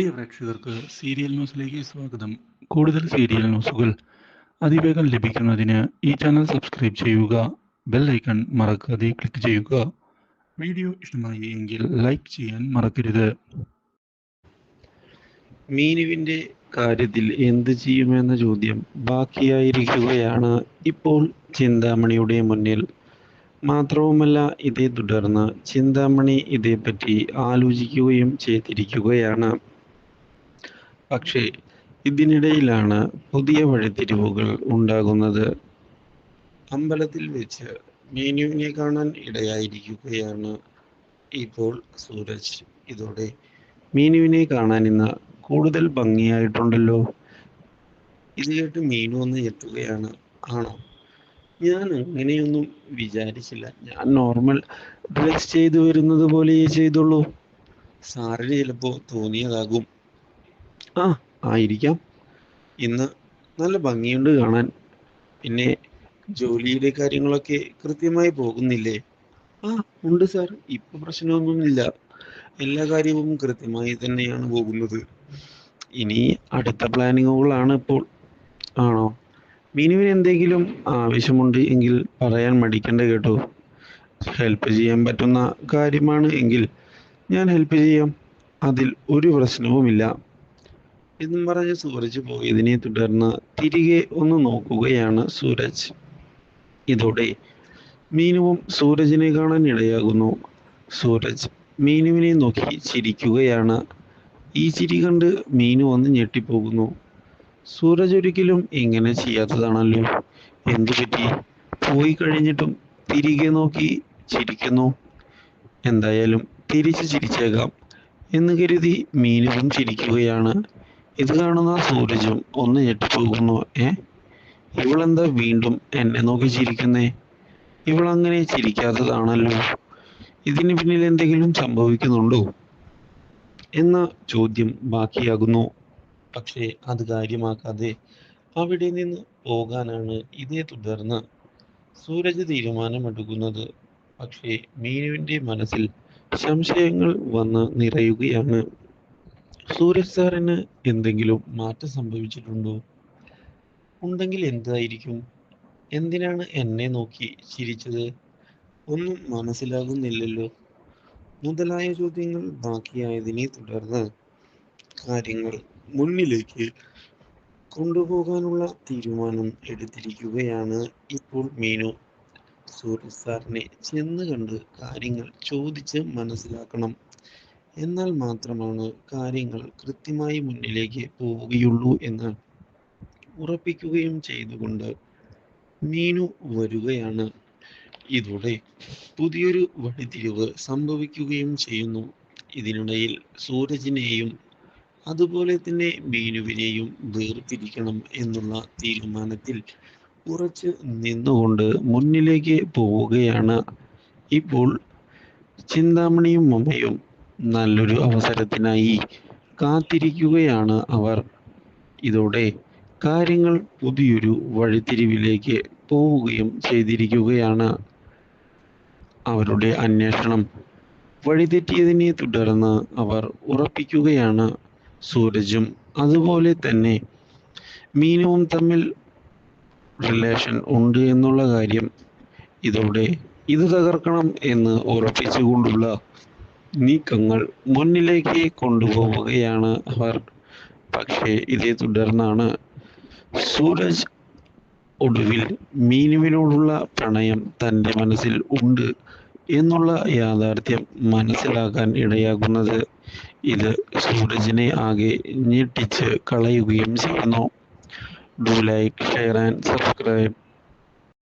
പ്രിയ പ്രേക്ഷകർക്ക് സീരിയൽ ന്യൂസിലേക്ക് സ്വാഗതം. കൂടുതൽ സീരിയൽ ന്യൂസുകൾ അതിവേഗം ലഭിക്കുന്നതിന് ഈ ചാനൽ സബ്സ്ക്രൈബ് ചെയ്യുക ബെൽ ഐക്കൺ മറക്കാതെ ക്ലിക്ക് ചെയ്യുക. വീഡിയോ ഇഷ്ടമായി എങ്കിൽ ലൈക്ക് ചെയ്യാൻ മറക്കരുത്. മീനുവിന്റെ കാര്യത്തിൽ എന്ത് ചെയ്യുമെന്ന ചോദ്യം ബാക്കിയായിരിക്കുകയാണ് ഇപ്പോൾ ചിന്താമണിയുടെ മുന്നിൽ. മാത്രവുമല്ല ഇതേ തുടർന്ന് ചിന്താമണി ഇതേപ്പറ്റി ആലോചിക്കുകയും ചെയ്തിരിക്കുകയാണ്. പക്ഷേ ഇതിനിടയിലാണ് പുതിയ വഴിത്തിരിവുകൾ ഉണ്ടാകുന്നത്. അമ്പലത്തിൽ വെച്ച് മീനുവിനെ കാണാൻ ഇടയായിരിക്കുകയാണ് ഇപ്പോൾ സൂരജ്. ഇതോടെ മീനുവിനെ കാണാൻ ഇന്ന് കൂടുതൽ ഭംഗിയായിട്ടുണ്ടല്ലോ. ഇത് കേട്ട് മീനു ഒന്ന് എത്തുകയാണ് ആണോ? ഞാൻ അങ്ങനെയൊന്നും വിചാരിച്ചില്ല. ഞാൻ നോർമൽ ഡ്രസ് ചെയ്തു വരുന്നത് പോലെയേ ചെയ്തുള്ളൂ. സാറിന് ചിലപ്പോൾ തോന്നിയതാകും. ആ ആയിരിക്കാം. ഇന്ന് നല്ല ഭംഗിയുണ്ട് കാണാൻ. പിന്നെ ജോലിയുടെ കാര്യങ്ങളൊക്കെ കൃത്യമായി പോകുന്നില്ലേ? ആ ഉണ്ട് സാർ. ഇപ്പൊ പ്രശ്നമൊന്നുമില്ല. എല്ലാ കാര്യവും കൃത്യമായി തന്നെയാണ് പോകുന്നത്. ഇനി അടുത്ത പ്ലാനിങ്ങുകളാണ് ഇപ്പോൾ. ആണോ? മീനുവിന് എന്തെങ്കിലും ആവശ്യമുണ്ട് എങ്കിൽ പറയാൻ മടിക്കണ്ട കേട്ടോ. ഹെൽപ്പ് ചെയ്യാൻ പറ്റുന്ന കാര്യമാണ് എങ്കിൽ ഞാൻ ഹെൽപ്പ് ചെയ്യാം. അതിൽ ഒരു പ്രശ്നവുമില്ല. എന്നും പറഞ്ഞ് സൂരജ് പോയതിനെ തുടർന്ന് തിരികെ ഒന്ന് നോക്കുകയാണ് സൂരജ്. ഇതോടെ മീനുവും സൂരജിനെ കാണാൻ ഇടയാകുന്നു. സൂരജ് മീനുവിനെ നോക്കി ചിരിക്കുകയാണ്. ഈ ചിരി കണ്ട് മീനു ഒന്ന് ഞെട്ടിപ്പോകുന്നു. സൂരജ് ഒരിക്കലും ഇങ്ങനെ ചെയ്യാത്തതാണല്ലോ. എന്തു പറ്റി? പോയി കഴിഞ്ഞിട്ടും തിരികെ നോക്കി ചിരിക്കുന്നു. എന്തായാലും തിരിച്ചു ചിരിച്ചേക്കാം എന്ന് കരുതി മീനുവും ചിരിക്കുകയാണ്. ഇത് കാണുന്ന സൂരജും ഒന്ന് ഞെട്ടിപ്പോകുന്നു. ഏ? ഇവളെന്താ വീണ്ടും എന്നെ നോക്കി ചിരിക്കുന്നേ? ഇവളങ്ങനെ ചിരിക്കാത്തതാണല്ലോ. ഇതിന് പിന്നിൽ എന്തെങ്കിലും സംഭവിക്കുന്നുണ്ടോ? എന്ന ചോദ്യം ബാക്കിയാകുന്നു. പക്ഷേ അത് കാര്യമാക്കാതെ അവിടെ നിന്ന് പോകാനാണ് ഇതേ തുടർന്ന് സൂരജ് തീരുമാനമെടുക്കുന്നത്. പക്ഷേ മീനുവിന്റെ മനസ്സിൽ സംശയങ്ങൾ വന്ന് നിറയുകയാണ്. സൂരജ് സാറിന് എന്തെങ്കിലും മാറ്റം സംഭവിച്ചിട്ടുണ്ടോ? ഉണ്ടെങ്കിൽ എന്തായിരിക്കും? എന്തിനാണ് എന്നെ നോക്കി ചിരിച്ചത്? ഒന്നും മനസ്സിലാകുന്നില്ലല്ലോ. മുതലായ ചോദ്യങ്ങൾ ബാക്കിയായതിനെ തുടർന്ന് കാര്യങ്ങൾ മുന്നിലേക്ക് കൊണ്ടുപോകാനുള്ള തീരുമാനം എടുത്തിരിക്കുകയാണ് ഇപ്പോൾ മീനു. സൂരജ് സാറിനെ ചെന്ന് കണ്ട് കാര്യങ്ങൾ ചോദിച്ച് മനസ്സിലാക്കണം. എന്നാൽ മാത്രമാണ് കാര്യങ്ങൾ കൃത്യമായി മുന്നിലേക്ക് പോവുകയുള്ളൂ എന്ന് ഉറപ്പിക്കുകയും ചെയ്തുകൊണ്ട് മീനു വരികയാണ്. ഇതോടെ പുതിയൊരു വഴിതിരിവ് സംഭവിക്കുകയും ചെയ്യുന്നു. ഇതിനിടയിൽ സൂരജിനെയും അതുപോലെ തന്നെ മീനുവിനെയും വേർതിരിക്കണം എന്നുള്ള തീരുമാനത്തിൽ ഉറച്ച് നിന്നുകൊണ്ട് മുന്നിലേക്ക് പോവുകയാണ്. ഇപ്പോൾ ചിന്താമണിയും മമ്മയും നല്ലൊരു അവസരത്തിനായി കാത്തിരിക്കുകയാണ് അവർ. ഇതോടെ കാര്യങ്ങൾ പുതിയൊരു വഴിത്തിരിവിലേക്ക് പോവുകയും ചെയ്തിരിക്കുകയാണ്. അവരുടെ അന്വേഷണം വഴിതെറ്റിയതിനെ തുടർന്ന് അവർ ഉറപ്പിക്കുകയാണ്. സൂരജും അതുപോലെ തന്നെ മീനുവും തമ്മിൽ റിലേഷൻ ഉണ്ട് എന്നുള്ള കാര്യം ഇതോടെ ഇത് തകർക്കണം എന്ന് ഉറപ്പിച്ചുകൊണ്ടുള്ള നീക്കങ്ങൾ മുന്നിലേക്ക് കൊണ്ടുപോവുകയാണ് അവർ. പക്ഷേ ഇതേ തുടർന്നാണ് സൂരജ് ഒടുവിൽ മീനുവിനോടുള്ള പ്രണയം തന്റെ മനസ്സിൽ ഉണ്ട് എന്നുള്ള യാഥാർത്ഥ്യം മനസ്സിലാക്കാൻ ഇടയാകുന്നത്. ഇത് സൂരജിനെ ആകെ ഞെട്ടിച്ച് കളയുകയും ചെയ്യുന്നു. Do like share and subscribe